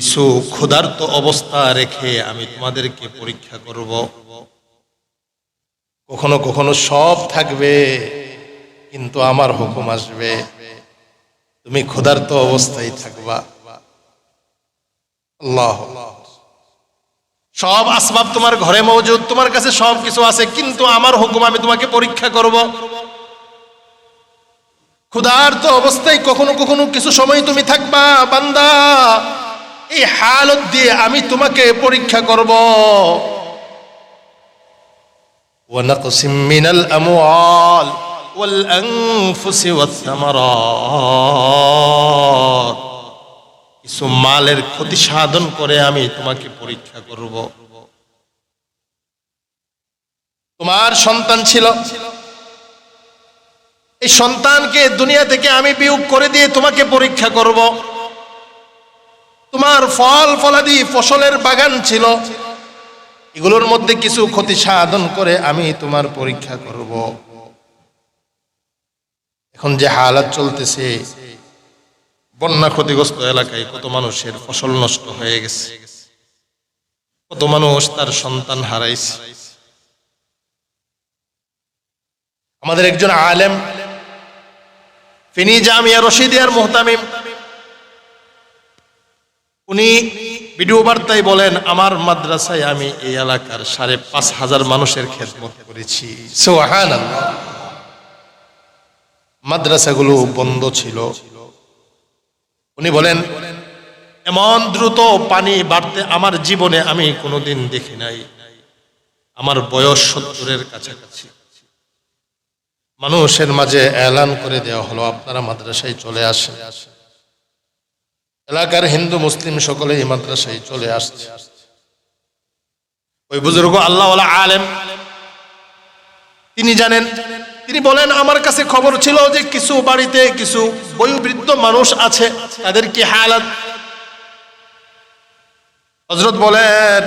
কিছু ক্ষুধার্ত অবস্থা রেখে আমি তোমাদেরকে পরীক্ষা করব। কখনো কখনো সব থাকবে, কিন্তু আমার হুকুম আসবে। তুমি ক্ষুধার্ত অবস্থায় থাকবা। আল্লাহ। সব আসবাব তোমার ঘরে মজুদ, তোমার কাছে সব কিছু আছে, কিন্তু আমার হুকুম আমি তোমাকে পরীক্ষা করব। ক্ষুধার্ত অবস্থায় কখনো কখনো কিছু সময় তুমি থাকবা, বান্দা। এই হালত দিয়ে আমি তোমাকে পরীক্ষা করব ونقص من الأموال والأنفس والثمرات কিছু মালের ক্ষতি সাধন করে আমি তোমাকে পরীক্ষা করব তোমার সন্তান ছিল এই সন্তানকে দুনিয়া থেকে আমি বিয়োগ করে দিয়ে তোমাকে পরীক্ষা করব তোমার ফল ফলাদি ফসলের বাগান ছিল। এগুলোর মধ্যে কিছু ক্ষতি সাধন করে আমি তোমার পরীক্ষা করব। এখন যে হালাত চলতেছে, বন্যা ক্ষতিগ্রস্ত এলাকায় কত মানুষের ফসল নষ্ট হয়ে গেছে। কত মানুষ তার সন্তান হারাইছে। আমাদের একজন আলেম, ফিনি জামিয়া রশিদিয়ার মোহতামিম উনি ভিডিও বার্তায় বলেন, আমার মাদ্রাসায় আমি এই এলাকার সাড়ে পাঁচ হাজার মানুষের খেদমত করেছি। মাদ্রাসাগুলো বন্ধ ছিল। উনি বলেন, এমন দ্রুত পানি বাড়তে আমার জীবনে আমি কোনোদিন দেখি নাই। আমার বয়স সত্তরের কাছাকাছি। মানুষের মাঝে এলান করে দেওয়া হলো, আপনারা মাদ্রাসায় চলে আসেন। এলাকার হিন্দু, মুসলিম সকলে এই মাদ্রাসায় চলে আসছে। ওই বুজুর্গ আল্লাহ আলেম, তিনি জানেন, তিনি বলেন, আমার কাছে খবর ছিল যে কিছু বাড়িতে কিছু বয়োবৃদ্ধ মানুষ আছে, তাদের কি হালাত হজরত বলেন,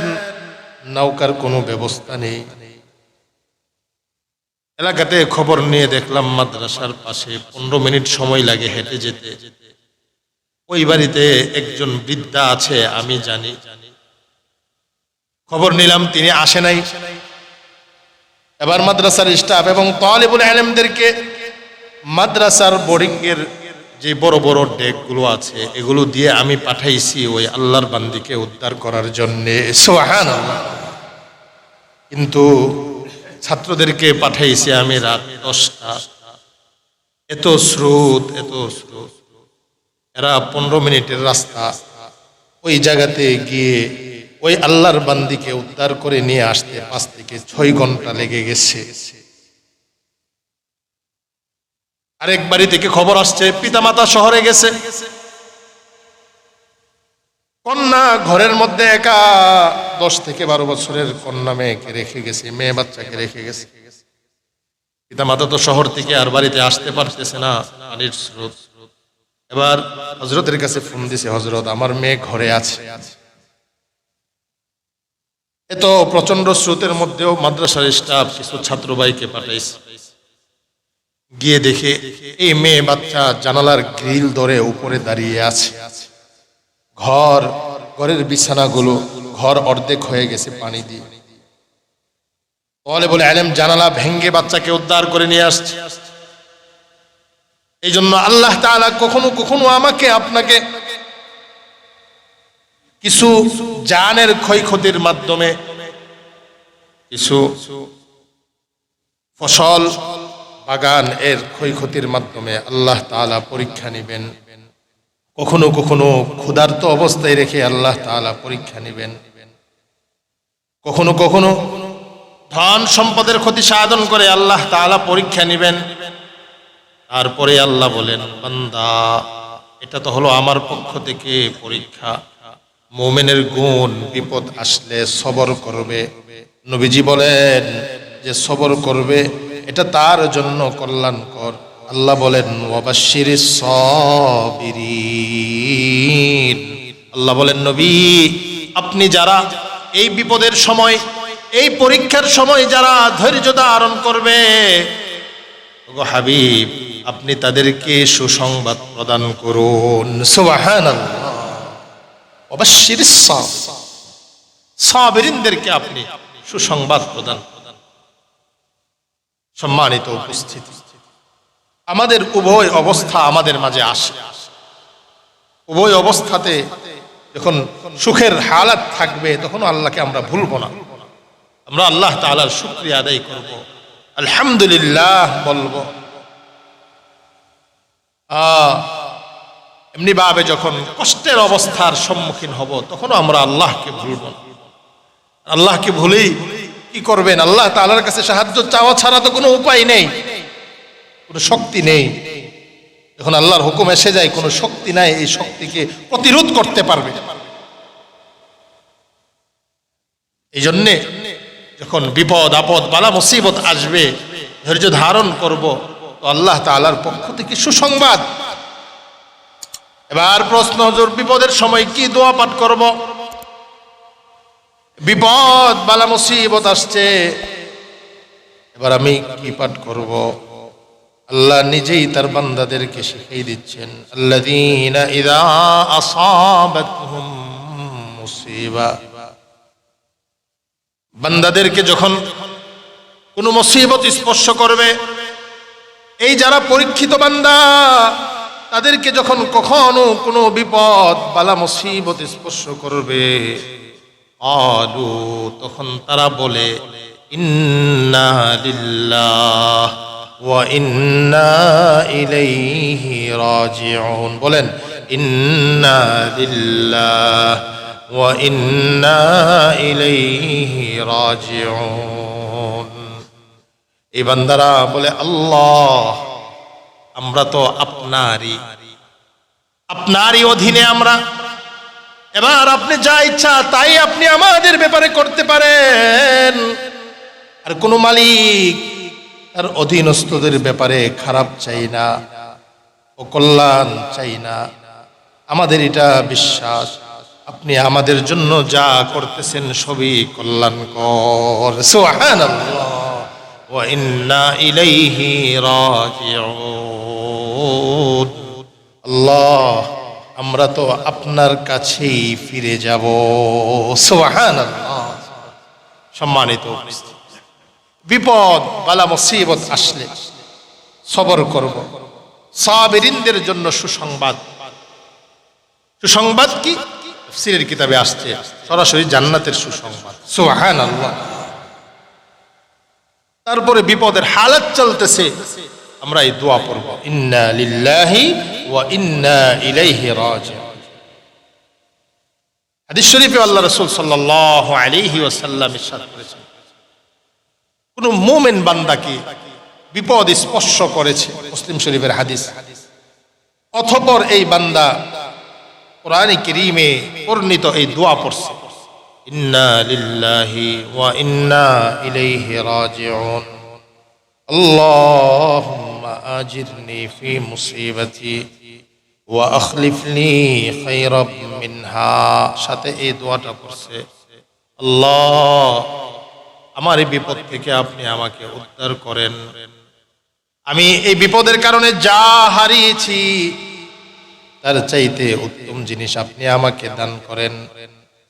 নৌকার কোনো ব্যবস্থা নেই। এলাকাতে খবর নিয়ে দেখলাম মাদ্রাসার পাশে পনেরো মিনিট সময় লাগে হেঁটে যেতে। ওই বাড়িতে একজন বৃদ্ধা আছে, আমি জানি। খবর নিলাম, তিনি আসে নাই। এবার মাদ্রাসার স্টাফ এবং তলিবুল আলমদেরকে মাদ্রাসার বোর্ডিং এর যে বড় বড় ডেকগুলো আছে, এগুলো দিয়ে আমি পাঠাইছি ওই আল্লাহর বান্দিকে উদ্ধার করার জন্য। সোহান কিন্তু ছাত্রদেরকে পাঠাইছি আমি রাত দশটা। এত স্রোত এত স্রোত। এরা পনেরো মিনিটের রাস্তা। ওই জায়গাতে গিয়ে ওই আল্লাহর বান্দিকে উদ্ধার করে নিয়ে আসতে পাঁচ থেকে ছয় ঘণ্টা লেগে গেছে। আরেক বাড়ি থেকে খবর আসছে, পিতামাতা শহরে গেছে। কন্যা ঘরের মধ্যে একা দশ থেকে বারো বছরের কন্যা মেয়েকে রেখে গেছে, মেয়ে বাচ্চাকে রেখে গেছে। পিতামাতা তো শহর থেকে আর বাড়িতে আসতে পারতেছে না, পানির স্রোত। এবার হজরতের কাছে ফোন দিছে হজরত আমার মেয়ে ঘরে আছে। এত প্রচণ্ড স্রোতের মধ্যেও মাদ্রাসার স্টাফ কিছু ছাত্র ভাইকে পাঠাইছে। গিয়ে দেখে এই মেয়ে বাচ্চা জানালার গ্রিল ধরে উপরে দাঁড়িয়ে আছে। ঘর, ঘরের বিছানাগুলো ঘর অর্ধেক হয়ে গেছে পানি দিয়ে। বলে বলে, আলেম, জানালা ভেঙ্গে বাচ্চাকে উদ্ধার করে নিয়ে আসছে। এই জন্য আল্লাহ তাআলা কখনো কখনো আমাকে, আপনাকে কিছু জানের ক্ষয়ক্ষতির মাধ্যমে কিছু ফসল বাগান এর ক্ষয়ক্ষতির মাধ্যমে আল্লাহ তাআলা পরীক্ষা নেবেন। কখনো কখনো ক্ষুধার্ত অবস্থায় রেখে আল্লাহ তাআলা পরীক্ষা নেবেন। কখনো কখনো ধন সম্পদের ক্ষতি সাধন করে আল্লাহ তাআলা পরীক্ষা নেবেন। তারপরে আল্লাহ বলেন, বান্দা, এটা তো হলো আমার পক্ষ থেকে পরীক্ষা। মোমেনের গুণ বিপদ আসলে সবর করবে। নবীজি বলেন যে সবর করবে, এটা তার জন্য কল্যাণকর। আল্লাহ বলেন আল্লাহ বলেন, নবী, আপনি যারা এই বিপদের সময়, এই পরীক্ষার সময় যারা ধৈর্য ধারণ করবে হাবিব, আপনি তাদেরকে সুসংবাদ প্রদান করুন। সাবেরিনদেরকে আপনি সুসংবাদ প্রদান সম্মানিত উপস্থিতি। আমাদের উভয় অবস্থা আমাদের মাঝে আসে। উভয় অবস্থাতে যখন সুখের হালাত থাকবে তখন আল্লাহকে আমরা ভুলবো না। আমরা আল্লাহ তাআলার শুক্রিয়া আদায় করব। আলহামদুলিল্লাহ বলব। আহ, এমনি ভাবে যখন কষ্টের অবস্থার সম্মুখীন হব তখনও আমরা আল্লাহকে ভুলব আল্লাহকে ভুলেই কি করবেন? আল্লাহ তালার কাছে সাহায্য চাওয়া ছাড়া তো কোনো উপায় নেই। কোনো শক্তি নেই। যখন আল্লাহর হুকুম এসে যায় কোনো শক্তি নাই এই শক্তিকে প্রতিরোধ করতে পারবে এই জন্যে যখন বিপদ, আপদ, বালা মুসিবত আসবে। ধৈর্য ধারণ করব। তো আল্লাহ তাআলার পক্ষ থেকে সুসংবাদ। এবার প্রশ্ন, হজুর, বিপদের সময় কি দোয়া পাঠ করব? বিপদ, বালা মুসিবত আসছে। এবার আমি কি পাঠ করব? আল্লাহ নিজেই তার বান্দাদেরকে শিখিয়ে দিচ্ছেন আসাবাতহুম মুসিবা। বান্দাদেরকে যখন কোনো মুসিবত স্পর্শ করবে, এই যারা পরীক্ষিত বান্দা, তাদেরকে যখন কখনো কোনো বিপদ বালা মুসিবত স্পর্শ করবে আলু তখন তারা বলে, ইন্না লিল্লাহ ওয়া ইন্না ইলাইহি রাজিউন। বলেন, ইন্না লিল্লাহ এই বান্দারা বলে, আল্লাহ, আমরা তো আপনারই। আপনারই অধীনে আমরা। এবার আপনি যা ইচ্ছা তাই আপনি আমাদের ব্যাপারে করতে পারেন। আর কোনো মালিক তার অধীনস্থদের ব্যাপারে খারাপ চাই না ও কল্যাণ চাই না। আমাদের এটা বিশ্বাস। আপনি আমাদের জন্য যা করতেছেন সবই কল্যাণকর। আল্লাহ, আমরা তো আপনার কাছেই ফিরে যাব। সুবহানাল্লাহ। সম্মানিত বিপদ, বালা, মুসিবত আসলে সবর করব। সাবেরিনদের জন্য সুসংবাদ। সুসংবাদ কি? সিরের কিতাবে আসছে, সরাসরি জান্নাতের সুসংবাদ। সুহান আল্লাহ তারপরে বিপদের হালাত চলতেছে। আমরা এই দোয়া পড়ব, ইন্না লিল্লাহি ওয়া ইন্না ইলাইহি রাজিউন। হাদিস শরীফে আল্লাহ রাসূল সাল্লাল্লাহু আলাইহি ওয়াসাল্লাম ইরশাদ করেছেন, কোন মুমিন বান্দাকে বিপদ স্পর্শ করেছে, মুসলিম শরীফের হাদিস। অথপর এই বান্দা কোরআনে কিরিমে বর্ণিত এই দোয়া পড়ছে। ইন্না লিল্লাহি ওয়া ইন্না মিনহা। সাথে এই দোয়াটা পড়ছে, আল্লাহ, আমার এই বিপদ থেকে আপনি আমাকে উদ্ধার করেন। আমি এই বিপদের কারণে যা হারিয়েছি তার চাইতে উত্তম জিনিস আপনি আমাকে দান করেন।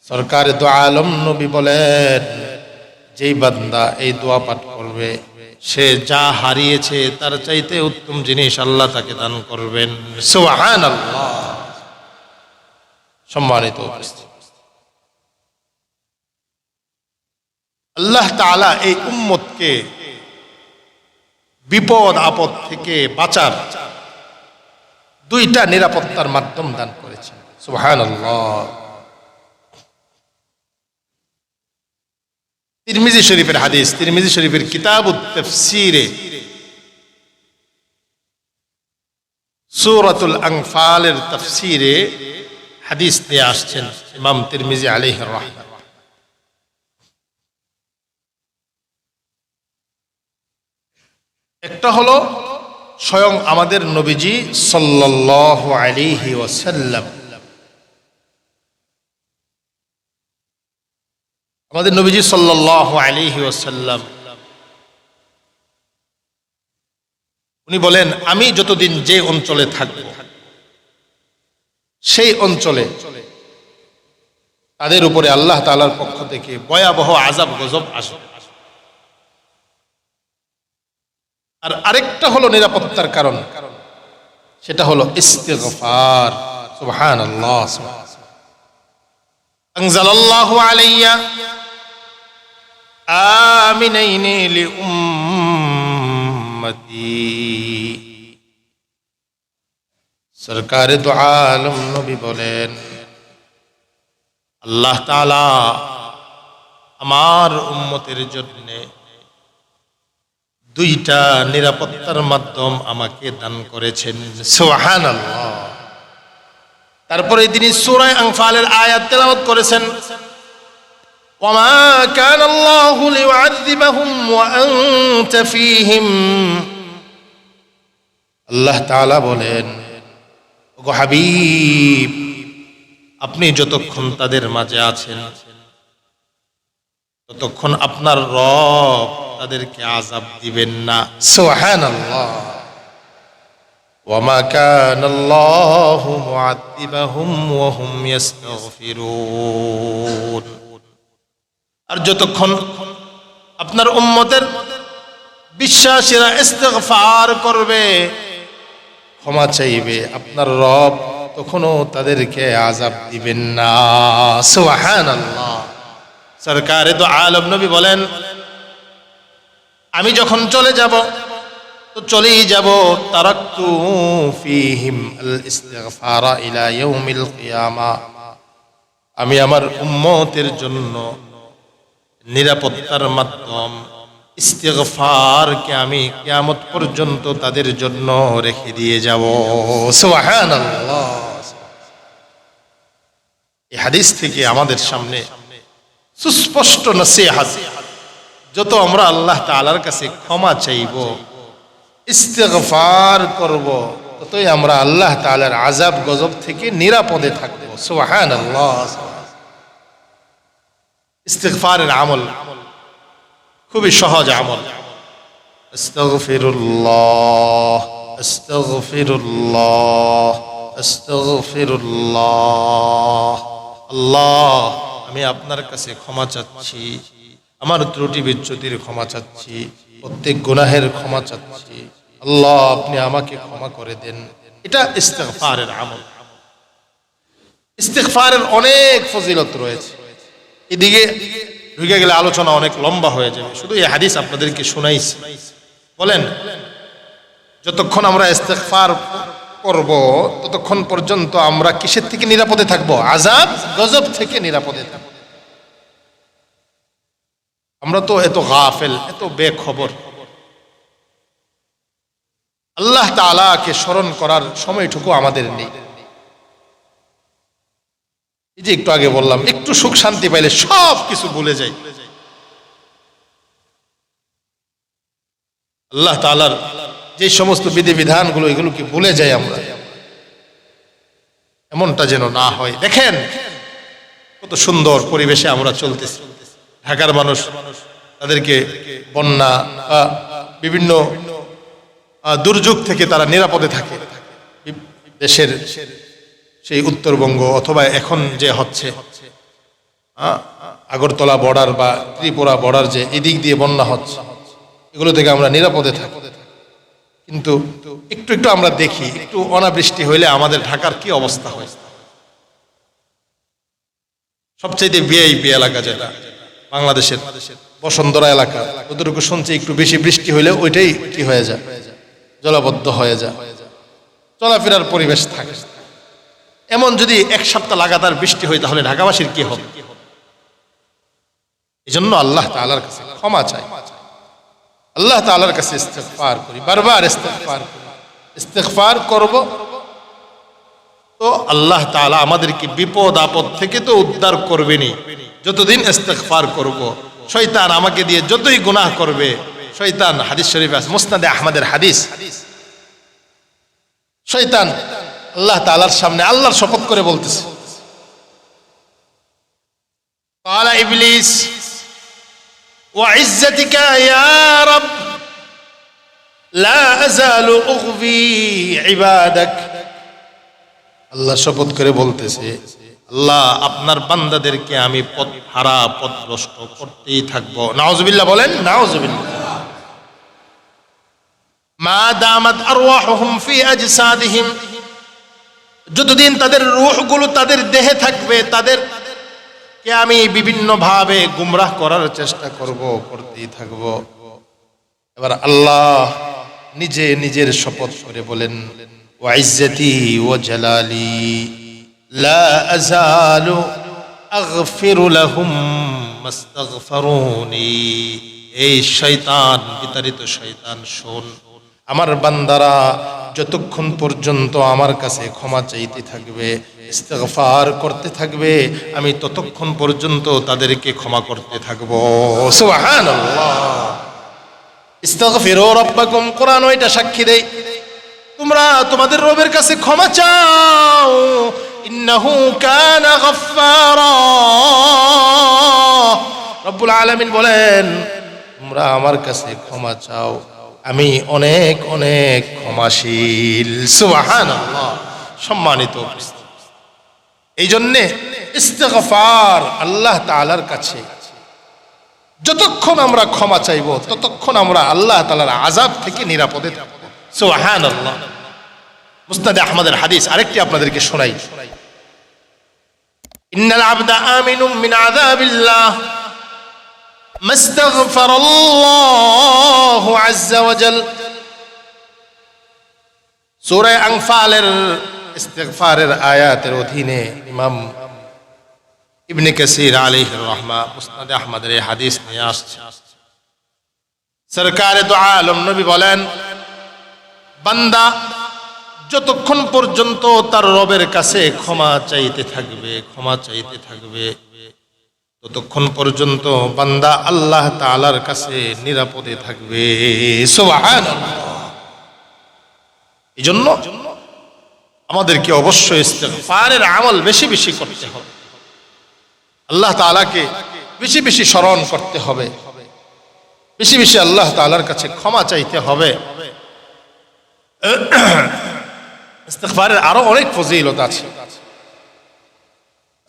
সরকার দো আলম নবী বলেন, যেই বান্দা এই দোয়া পাঠ করবে, সে যা হারিয়েছে তার চাইতে উত্তম জিনিস আল্লাহ তাকে দান করবেন। সম্মানিত আল্লাহ তাআলা এই উম্মতকে বিপদ আপদ থেকে বাঁচার দুইটা নিরাপত্তার মাধ্যম দান করেছেন। সুবহানাল্লাহ। তিরমিজি শরীফের হাদিস, তিরমিজি শরীফের কিতাব তাফসীরে সূরাতুল আনফালের তাফসীরে হাদিস নিয়ে আসছেন ইমাম তিরমিজি রাহমাত একটা হলো স্বয়ং আমাদের নবীজি সাল্লাল্লাহু আলাইহি ওয়াসাল্লাম। আমাদের নবীজি সাল্লাল্লাহু আলাইহি ওয়াসাল্লাম। উনি বলেন, আমি যতদিন যে অঞ্চলে থাকব, সেই অঞ্চলে তাদের উপরে আল্লাহ তালার পক্ষ থেকে ভয়াবহ আজাব গজব আসবে। আর আরেকটা হলো নিরাপত্তার কারণ। সেটা হলো ইস্তেগফার। সুবহানাল্লাহ আনজালাল্লাহু আলাইয়া আমিনাইনি লিউম্মতি। সরকারে দু আলম নবী বলেন, আল্লাহ তাআলা আমার উম্মতের জন্যে দুইটা নিরাপত্তার মাধ্যম আমাকে দান করেছেন সোহান তারপরে তিনি সুরায় আংফালের আয়াত তেলাওয়াত করেছেন وما كان الله ليعذبهم وأنت فيهم আল্লাহ তাআলা বলেন ওগো হাবিব আপনি যতক্ষণ তাদের মাঝে আছেন ততক্ষণ আপনার রব তাদেরকে আজাব দিবেন না। সুবহানাল্লাহ। কানা আল্লাহু মুআদ্দিবাহুম ওয়া হুম ইস্তাগফিরুন আর যতক্ষণ আপনার উম্মতের বিশ্বাসীরা ইস্তেগফার করবে, ক্ষমা চাইবে, আপনার রব তখনও তাদেরকে আজাব দিবেন না। সুবহানাল্লাহ। সরকারে তো আলম নবী বলেন আমি যখন চলে যাব, তো চলেই যাব তারাক্তু ফিহিম আল ইস্তিগফারা ইলা ইয়াউমিল কিয়ামা। আমি আমার উম্মতের জন্য নিরাপত্তার মাধ্যম ইস্তিগফারকে আমি কিয়ামত পর্যন্ত তাদের জন্য রেখে দিয়ে যাব। সুবহানাল্লাহ। এই হাদিস থেকে আমাদের সামনে সুস্পষ্ট নসিহাত যত আমরা আল্লাহ তালার কাছে ক্ষমা চাইব, ইস্তেগফার করব, ততই আমরা আল্লাহ তাআলার আজাব গজব থেকে নিরাপদে থাকব। সুবহানাল্লাহ। ইস্তেগফারের আমল খুবই সহজ আমল। আল্লাহ, আমি আপনার কাছে ক্ষমা চাচ্ছি। আমার ত্রুটি বিচ্যুতির ক্ষমা চাচ্ছি, প্রত্যেক গুনাহের ক্ষমা চাচ্ছি। আল্লাহ, আপনি আমাকে ক্ষমা করে দেন। এটা ইস্তেগফারের আমল। ইস্তেগফারের অনেক ফজিলত রয়েছে। এদিকে ঢুকে গেলে আলোচনা অনেক লম্বা হয়ে যাবে। শুধু এই হাদিস আপনাদেরকে শোনাইছি। বলেন, যতক্ষণ আমরা ইস্তেগফার করব, ততক্ষণ পর্যন্ত আমরা কিসের থেকে নিরাপদে থাকব? আজাব গজব থেকে নিরাপদে থাকব। আমরা তো এত গাফেল, এত বেখবর। আল্লাহ তালাকে স্মরণ করার সময়টুকু আমাদের নেই। এই যে একটু আগে বললাম, একটু সুখ শান্তি পাইলে সব কিছু ভুলে যাই। আল্লাহ তাআলার যে সমস্ত বিধি বিধানগুলো এগুলো কি ভুলে যাই আমরা। এমনটা যেন না হয়। দেখেন, কত সুন্দর পরিবেশে আমরা চলতেছি। ঢাকার মানুষ, তাদেরকে বন্যা বিভিন্ন দুর্যোগ থেকে তারা নিরাপদে থাকে। দেশের সেই উত্তরবঙ্গ অথবা এখন যে হচ্ছে আগরতলা বর্ডার বা ত্রিপুরা বর্ডার যে এদিক দিয়ে বন্যা হচ্ছে, এগুলো থেকে আমরা নিরাপদে থাকি। কিন্তু একটু একটু আমরা দেখি, একটু অনাবৃষ্টি হইলে আমাদের ঢাকার কি অবস্থা হয়? সবচাইতে বিআইপি এলাকা যেটা বাংলাদেশের বসুন্ধরা এলাকা। যতটুকু শুনছি, একটু বেশি বৃষ্টি হইলে ওইটাই কি হয়ে যায়, জলাবদ্ধ হয়ে যায়। চলাফেরার পরিবেশ থাকে। এমন যদি এক সপ্তাহ লাগাতার বৃষ্টি হয়, তাহলে ঢাকাবাসীর কি হবে? এই জন্য আল্লাহ তাআলার কাছে ক্ষমা চাই। আল্লাহ তাআলার কাছে ইস্তেগফার করি, বারবার ইস্তেগফার করি। ইস্তেগফার করব। তো আল্লাহ তাআলা আমাদেরকে বিপদ আপদ থেকে তো উদ্ধার করবেনই। যতদিন ইস্তেগফার করব শয়তান আমাকে দিয়ে যতই গুনাহ করবে শয়তান হাদিস শরীফ আছে মুসনাদে আহমদের হাদিস শয়তান আল্লাহ তাআলার সামনে আল্লাহর শপথ করে বলতেছে قال إبليس وعزتك يا رب لا أزال أغوي عبادك আল্লাহ শপথ করে বলতেছে আল্লাহ আপনার বান্দাদেরকে আমি পথ হারা, পথভ্রষ্ট করতেই থাকব। নাওজবিল্লাহ বলেন নাওজবিল্লাহ মা দামাত আরওয়াহুম ফি আজসাদিহিম। যতদিন তাদের রূহগুলো তাদের দেহে থাকবে, তাদের কে আমি বিভিন্ন ভাবে গুমরাহ করার চেষ্টা করব, করতেই থাকব। এবার আল্লাহ নিজে নিজের শপথ করে বলেন, ওয়াইজ্জতি ও জালালি। লা আযালু আগফিরু লাহুম মাস্তাগফিরুনি। এই শয়তান, বিতাড়িত শয়তান, শোন। আমার বান্দারা যতক্ষণ পর্যন্ত আমার কাছে ক্ষমা চাইতে থাকবে, ইস্তেগফার করতে থাকবে, আমি ততক্ষণ পর্যন্ত তাদেরকে ক্ষমা করতে থাকব। ইস্তাগফিরু রাব্বাকুম কোরআন ওইটা সাক্ষী দেয়। তোমরা তোমাদের রবের কাছে ক্ষমা চাও। ইন্নাহু কানা গফফারা। রব্বুল আলামিন বলেন, তোমরা আমার কাছে ক্ষমা চাও। আমি অনেক অনেক ক্ষমাশীল। সুবহানাল্লাহ। সম্মানিত। এই জন্যে ইস্তেগফার আল্লাহ তাআলার কাছে। যতক্ষণ আমরা ক্ষমা চাইব, ততক্ষণ আমরা আল্লাহ তালার আজাব থেকে নিরাপদে থাকব। সোহান আল্লাহ মুস্তাদে আহমদের হাদিস আরেকটি আপনাদেরকে শোনাই। আমিনুম মিন আযাবিল্লাহ। মাস্তাগফার আল্লাহু আযজা ওয়াজাল। সূরা আনফালের ইস্তিগফারের আয়াতের অধীনে ইমাম ইবনে কাসির আলাইহির রহমা মুসনাদ আহমদের হাদিস নিয়ে আসছে। সরকারে দু আলম নবী বলেন, বান্দা যতক্ষণ পর্যন্ত তার রবের কাছে ক্ষমা চাইতে থাকবে, ক্ষমা চাইতে থাকবে, ততক্ষণ পর্যন্ত বান্দা আল্লাহ তাআলার কাছে নিরাপদে থাকবে। এই জন্য আমাদেরকে অবশ্যই ইস্তেগফারের আমল বেশি বেশি করতে হবে। আল্লাহ তাআলাকে বেশি বেশি স্মরণ করতে হবে। বেশি বেশি আল্লাহ তাআলার কাছে ক্ষমা চাইতে হবে। ইস্তেগফারের আরও অনেক ফজিলত আছে।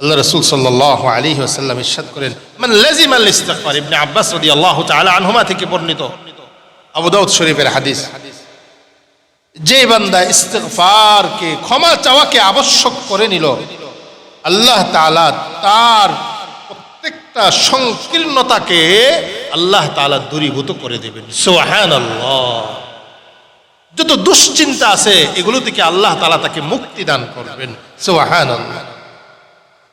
আল্লাহ রাসূল সাল্লাল্লাহু আলাইহি ওয়াসাল্লাম ইরশাদ করেন, মান লাজিমাল ইস্তিগফার ইবনে আব্বাস রাদিয়াল্লাহু তাআলা আনহুমা থেকে বর্ণিত। আবু দাউদ শরীফের হাদিস, যে বান্দা ইস্তেগফারকে, ক্ষমা চাওয়াকে আবশ্যক করে নিল, আল্লাহ তাআলা তার প্রত্যেকটা সংকীর্ণতাকে আল্লাহ তাআলা দূরীভূত করে দেবেন। সুবহানাল্লাহ। যত দুশ্চিন্তা আছে, এগুলো থেকে আল্লাহ তালা তাকে মুক্তি দান করবেন। সুবহানাল্লাহ।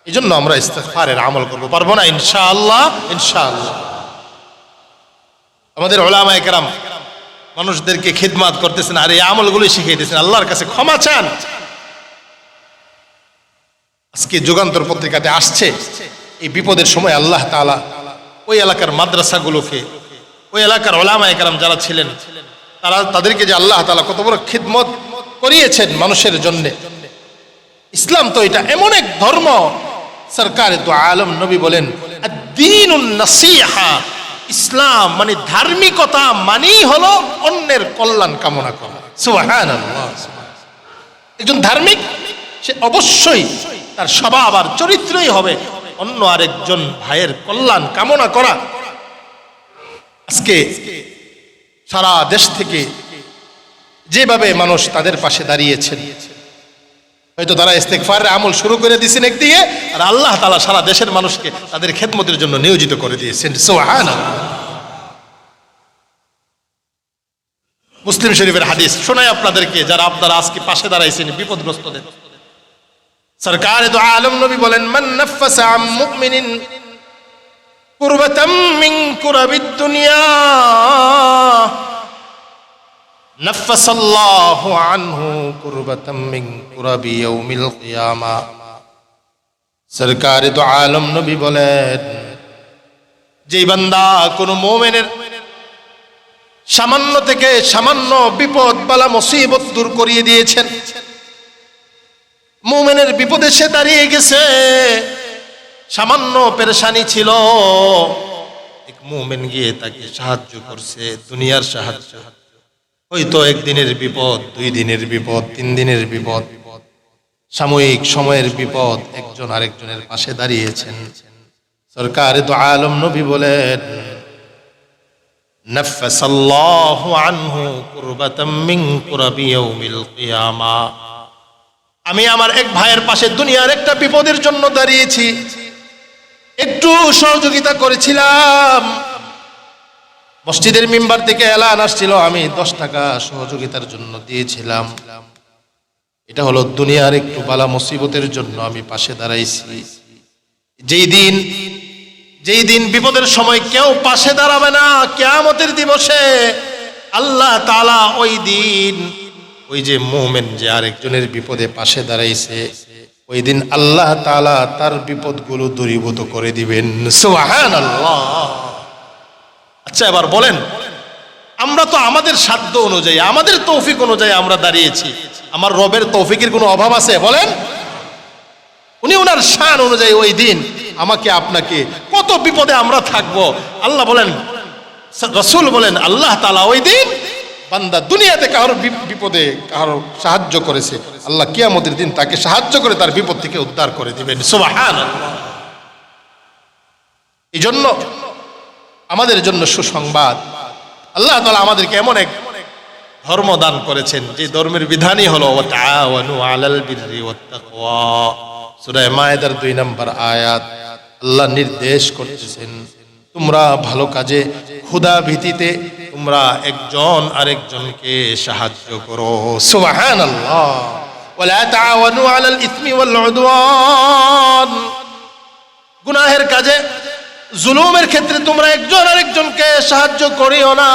এই জন্য আমরা ইস্তেগফারের আমল করব। পারব না? ইনশাআল্লাহ ইনশাআল্লাহ। আমাদের ওলামায়ে কেরাম মানুষদেরকে খিদমাত করতেছেন, আর এই আমলগুলো শিখিয়ে দিয়েছেন। আল্লাহর কাছে ক্ষমা চান। আজকে যুগান্তর পত্রিকাতে আসছে, এই বিপদের সময় আল্লাহ তাআলা ওই এলাকার মাদ্রাসাগুলোকে, ওই এলাকার ওলামা একরাম যারা ছিলেন তারা তাদেরকে যে আল্লাহ তালা কত বড় খিদমত করিয়েছেন মানুষের জন্য। ইসলাম তো এটা এমন এক ধর্ম। সরকার তো আলম নবী বলেন নাসিহা। ইসলাম মানে ধার্মিকতা মানেই হলো অন্যের কল্যাণ কামনা করা। একজন ধার্মিক, সে অবশ্যই তার স্বভাব আর চরিত্রই হবে অন্য আরেকজন ভাইয়ের কল্যাণ কামনা করা। আজকে সারা দেশ থেকে যেভাবে মানুষ তাদের পাশে দাঁড়িয়েছেন। হয়তো তারা ইস্তেকফারের আমল শুরু করে দিয়েছেন একদিকে, আর আল্লাহ তালা সারা দেশের মানুষকে তাদের খেদমতের জন্য নিয়োজিত করে দিয়েছেন। সুবহানাল্লাহ। মুসলিম শরীফের হাদিস। শোনাই আপনাদেরকে, যারা আপনারা আজকে পাশে দাঁড়াইছেন, বিপদগ্রস্তদের। সরকার তো আলম নবী বলেন, মান নাফাসা মুমিনিন কুরবাতাম তো আলম নবী বলেন, যেই বান্দা কোন মোমেনের সামান্য থেকে সামান্য বিপদ বালা মুসিবত দূর করিয়ে দিয়েছেন, মোমেনের বিপদে সে দাঁড়িয়ে গেছে। সামান্য পেরেশানি ছিল। এক মোমেন গিয়ে তাকে সাহায্য করছে, দুনিয়ার সাহায্য। হয়তো একদিনের বিপদ, দুই দিনের বিপদ, তিন দিনের বিপদ, সাময়িক সময়ের বিপদ, একজন আরেকজনের পাশে দাঁড়িয়েছেন। সরকার তো আলম নবী বলেন আমি আমার এক ভাইয়ের পাশে দুনিয়ার একটা বিপদের জন্য দাঁড়িয়েছি। একটু সহযোগিতা করেছিলাম। মসজিদের মেম্বার থেকে এলান আসছিল, আমি দশ টাকা সহযোগিতার জন্য দিয়েছিলাম। এটা হলো দুনিয়ার একটু বালা মুসিবতের জন্য আমি পাশে দাঁড়াইছি। যেই দিন যেই দিন বিপদের সময় কেউ পাশে দাঁড়াবে না, কেয়ামতের দিবসে আল্লাহ তালা ওই দিন, ওই যে মোমেন যে আরেকজনের বিপদে পাশে দাঁড়াইছে ওই দিন আল্লাহ তালা তার বিপদগুলো দূরীভূত করে দিবেন। সুবহান আল্লাহ আচ্ছা এবার বলেন, আমরা তো আমাদের সাধ্য অনুযায়ী, আমাদের তৌফিক অনুযায়ী আমরা দাঁড়িয়েছি। আমার রবের তৌফিকের কোনো অভাব আছে? বলেন। উনি ওনার শান অনুযায়ী ওই দিন আমাকে, আপনাকে কত বিপদে আমরা থাকব। আল্লাহ বলেন, রসুল বলেন, আল্লাহ তালা ওই দিন বান্দা দুনিয়াতে কারোর বিপদে কারও সাহায্য করেছে, আল্লাহ কিয়ামতের দিন তাকে সাহায্য করে তার বিপদ থেকে উদ্ধার করে দিবেন। সুবাহান এই জন্য আমাদের জন্য সুসংবাদ, আল্লাহ তালা আমাদেরকে এমন এক ধর্ম দান করেছেন, যে ধর্মের বিধানই হলো মায়েদার দুই নম্বর আয়াত, আল্লাহ নির্দেশ করতেছেন, তোমরা ভালো কাজে ক্ষুধা ভীতিতে তোমরা একজন আরেকজনকে সাহায্য করো। উদওয়ান। গুনাহের কাজে, জুলুমের ক্ষেত্রে তোমরা একজন আরেকজনকে সাহায্য করিও না।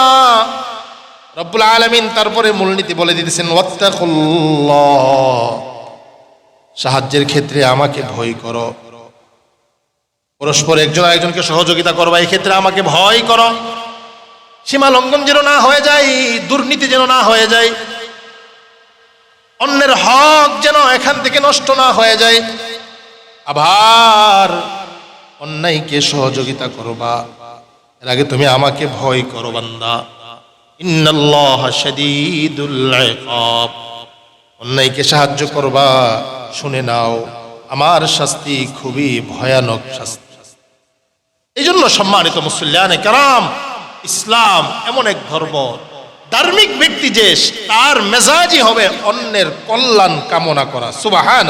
রব্বুল আলমিন তারপরে মূলনীতি বলে দিতেছেন সাহায্যের ক্ষেত্রে আমাকে ভয় করো। পরস্পর একজন আরেকজনকে সহযোগিতা করবা এই ক্ষেত্রে আমাকে ভয় করো। সীমা লঙ্ঘন যেন না হয়ে যায়, দুর্নীতি যেন না হয়ে যায়, অন্যের হক যেন এখান থেকে নষ্ট না হয়ে যায়, আবার অন্যায়কে সহযোগিতা করবা। এর আগে তুমি আমাকে ভয় করো, বান্দা। অন্যায়কে সাহায্য করবা, শুনে নাও। আমার শাস্তি খুবই ভয়ানক শাস্তি। এই জন্য সম্মানিত মুসল্লানে কারাম ইসলাম এমন এক ধর্ম। ধার্মিক ব্যক্তি যে, তার মেজাজই হবে অন্যের কল্যাণ কামনা করা। সুবাহান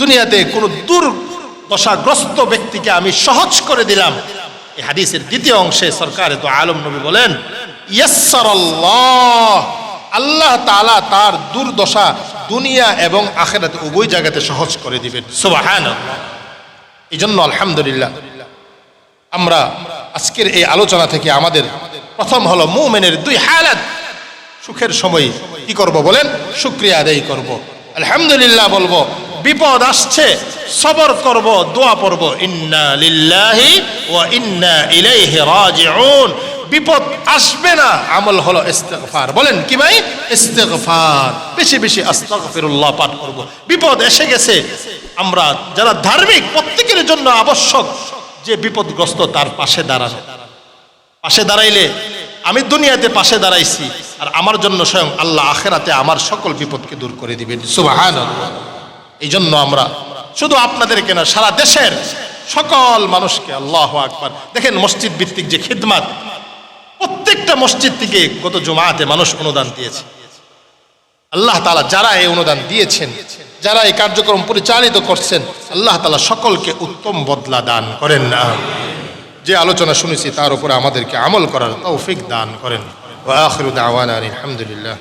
দুনিয়াতে কোন দুর্দশাগ্রস্ত ব্যক্তিকে আমি সহজ করে দিলাম। এই হাদিসের দ্বিতীয় অংশে সরকার তো আলম নবী বলেন আল্লাহ তাআলা তার দুর্দশা দুনিয়া এবং আখেরাতে উভয় জায়গাতে সহজ করে দিবেন। সুবহানাল্লাহ। এই জন্য আলহামদুলিল্লাহ, আমরা আজকের এই আলোচনা থেকে আমাদের প্রথম হলো মুমেনের দুই হালাত সুখের সময় কি করব বলেন? শুক্রিয়া আদায় করব। আলহামদুলিল্লাহ বলব, বিপদ আসছে, সবর করব, দোয়া পড়ব। ইন্না লিল্লাহি ওয়া ইন্না ইলাইহি রাজিউন। বিপদ আসবে না, আমল হলো ইস্তেগফার। বলেন কি ভাই? ইস্তেগফার। বেশি বেশি আস্তাগফিরুল্লাহ পাঠ করব। বিপদ এসে গেছে। আমরা যারা ধার্মিক, প্রত্যেকের জন্য আবশ্যক। যে বিপদগ্রস্ত তার পাশে দাঁড়ানো পাশে দাঁড়াইলে আমি দুনিয়াতে পাশে দাঁড়াইছি আর আমার জন্য স্বয়ং আল্লাহ আখেরাতে আমার সকল বিপদকে দূর করে দিবেন। সুবাহান এই জন্য আমরা শুধু আপনাদেরকে না সারা দেশের সকল মানুষকে আল্লাহ আকবার। দেখেন মসজিদ ভিত্তিক যে খিদমাত, প্রত্যেকটা মসজিদ থেকে গত জমাতে মানুষ অনুদান দিয়েছে। আল্লাহ তালা যারা এই অনুদান দিয়েছেন যারা এই কার্যক্রম পরিচালিত করছেন, আল্লাহ তালা সকলকে উত্তম বদলা দান করেন না। যে আলোচনা শুনেছি তার উপরে আমাদেরকে আমল করার তৌফিক দান করেন। ওয়া আওয়ান আলহামদুলিল্লাহ